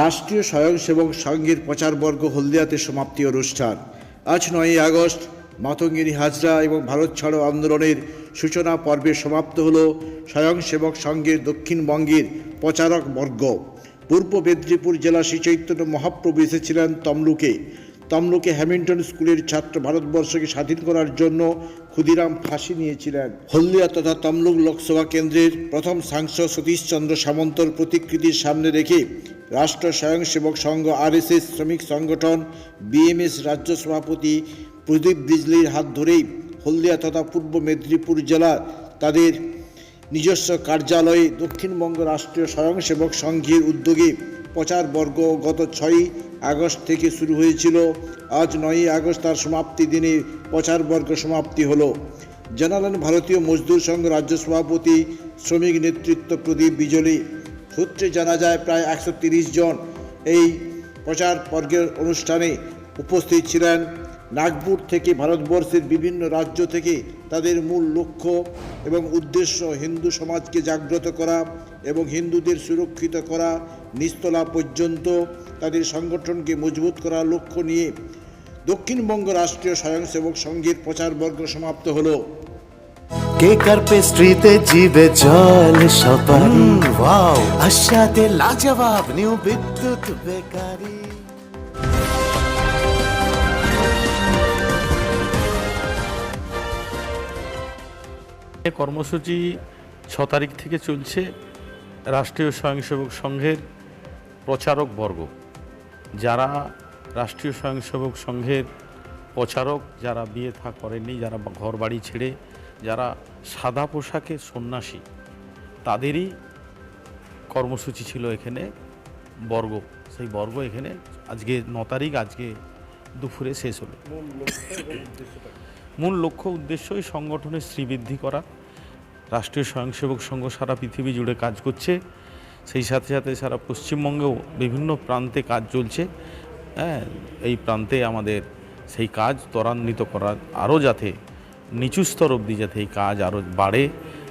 রাষ্ট্রীয় স্বয়ংসেবক সংঘের প্রচারবর্গ হলদিয়াতে সমাপ্তি অনুষ্ঠান আজ নয়ই আগস্ট, মাতঙ্গিনী হাজরা এবং ভারত ছাড়ো আন্দোলনের সূচনা পর্বে সমাপ্ত হল স্বয়ংসেবক সংঘের দক্ষিণবঙ্গের প্রচারক বর্গ। পূর্ব মেদিনীপুর জেলা শ্রী চৈতন্য মহাপ্রভু এসেছিলেন তমলুকে। তমলুকে হ্যামিল্টন স্কুলের ছাত্র ভারতবর্ষকে স্বাধীন করার জন্য ক্ষুদিরাম ফাঁসি নিয়েছিলেন। হলদিয়া তথা তমলুক লোকসভা কেন্দ্রের প্রথম সাংসদ সতীশচন্দ্র সামন্তর প্রতিকৃতির সামনে রেখে রাষ্ট্র স্বয়ংসেবক সংঘ, আরএসএস শ্রমিক সংগঠন, বিএমএস রাজ্য সভাপতি প্রদীপ বিজলির হাত ধরেই হলদিয়া তথা পূর্ব মেদিনীপুর জেলা তাদের নিজস্ব কার্যালয়ে, দক্ষিণবঙ্গ রাষ্ট্রীয় স্বয়ংসেবক সংঘের উদ্যোগে প্রচার বর্গ গত ছয়ই আগস্ট থেকে শুরু হয়েছিল। আজ নয়ই আগস্ট তার সমাপ্তি দিনে প্রচার বর্গ সমাপ্তি হলো। জানালেন ভারতীয় মজদুর সংঘ রাজ্য সভাপতি শ্রমিক নেতৃত্ব প্রদীপ বিজলি। সূত্রে জানা যায়, প্রায় একশো জন এই প্রচার বর্গের অনুষ্ঠানে উপস্থিত ছিলেন। নাগপুর থেকে ভারতবর্ষের বিভিন্ন রাজ্য থেকে তাদের মূল লক্ষ্য এবং উদ্দেশ্য হিন্দু সমাজকে জাগ্রত করা এবং হিন্দুদের সুরক্ষিত করা নিস্তলা পর্যন্ত তাদের সংগঠনকে মজবুত করার লক্ষ্য নিয়ে দক্ষিণবঙ্গ রাষ্ট্রীয় স্বয়ংসেবক সংঘের প্রচারবর্গ সমাপ্ত হলো। কেক আর পেস্ট্রিতে জিবে জল সপারি? ওয়াও আশাতে লাজবাব নিউ বিদ্যুৎ বেকারি। কর্মসূচি ছ তারিখ থেকে চলছে রাষ্ট্রীয় স্বয়ংসেবক সংঘের প্রচারক বর্গ। যারা রাষ্ট্রীয় স্বয়ংসেবক সংঘের প্রচারক, যারা বিয়ে থা করেননি, যারা ঘর বাড়ি ছেড়ে, যারা সাদা পোশাকে সন্ন্যাসী, তাদেরই কর্মসূচি ছিল এখানে বর্গ। সেই বর্গ এখানে আজকে ন তারিখ, আজকে দুপুরে শেষ হলো। মূল লক্ষ্য উদ্দেশ্যই সংগঠনের শ্রীবৃদ্ধি করা। রাষ্ট্রীয় স্বয়ংসেবক সংঘ সারা পৃথিবী জুড়ে কাজ করছে। সেই সাথে সাথে সারা পশ্চিমবঙ্গেও বিভিন্ন প্রান্তে কাজ চলছে। হ্যাঁ এই প্রান্তে আমাদের সেই কাজ ত্বরান্বিত করা আরও যাতে নিচু স্তর অবধি যাতে এই কাজ আরও বাড়ে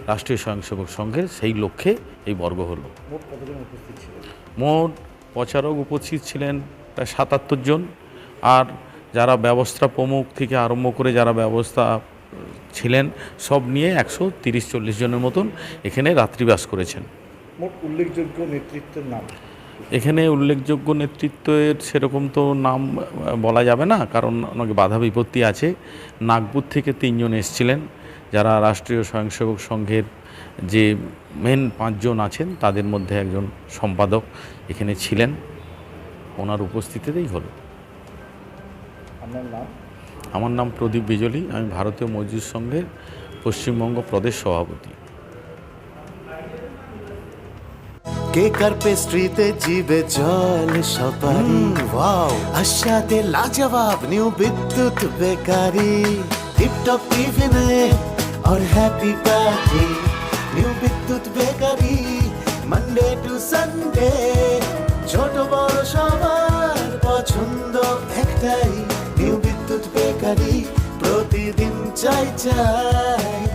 রাষ্ট্রীয় স্বয়ংসেবক সংঘের সেই লক্ষ্যে এই বর্গ হলো। মোট প্রচারক উপস্থিত ছিলেন প্রায় সাতাত্তর জন। আর যারা ব্যবস্থা প্রমুখ থেকে আরম্ভ করে যারা ব্যবস্থা ছিলেন সব নিয়ে একশো তিরিশ চল্লিশ জনের মতন এখানে রাত্রিবাস করেছেন। মোট উল্লেখযোগ্য নেতৃত্বের নাম? এখানে উল্লেখযোগ্য নেতৃত্বের সেরকম তো নাম বলা যাবে না কারণ অনেক বাধা বিপত্তি আছে। নাগপুর থেকে তিনজন এসছিলেন যারা রাষ্ট্রীয় স্বয়ংসেবক সংঘের যে মেন পাঁচজন আছেন তাদের মধ্যে একজন সম্পাদক এখানে ছিলেন। ওনার উপস্থিতিতেই হলো। আপনার নাম আমার নাম প্রদীপ বিজলি আমি ভারতীয় মজদুর সংঘের পশ্চিমবঙ্গ প্রদেশ সভাপতি কেক আর পেস্ট্রিতে জিবে জল সপারি ওয়াও আশাতে লাজবাব নিউ বিদ্যুৎ বেকারি টিপটপ টিফিনে और happy party new Bidyut bakery Monday to Sunday ছোট বড় সবার পছন্দ একটাই বিদ্যুৎ প্রতিদিন চাই চাই।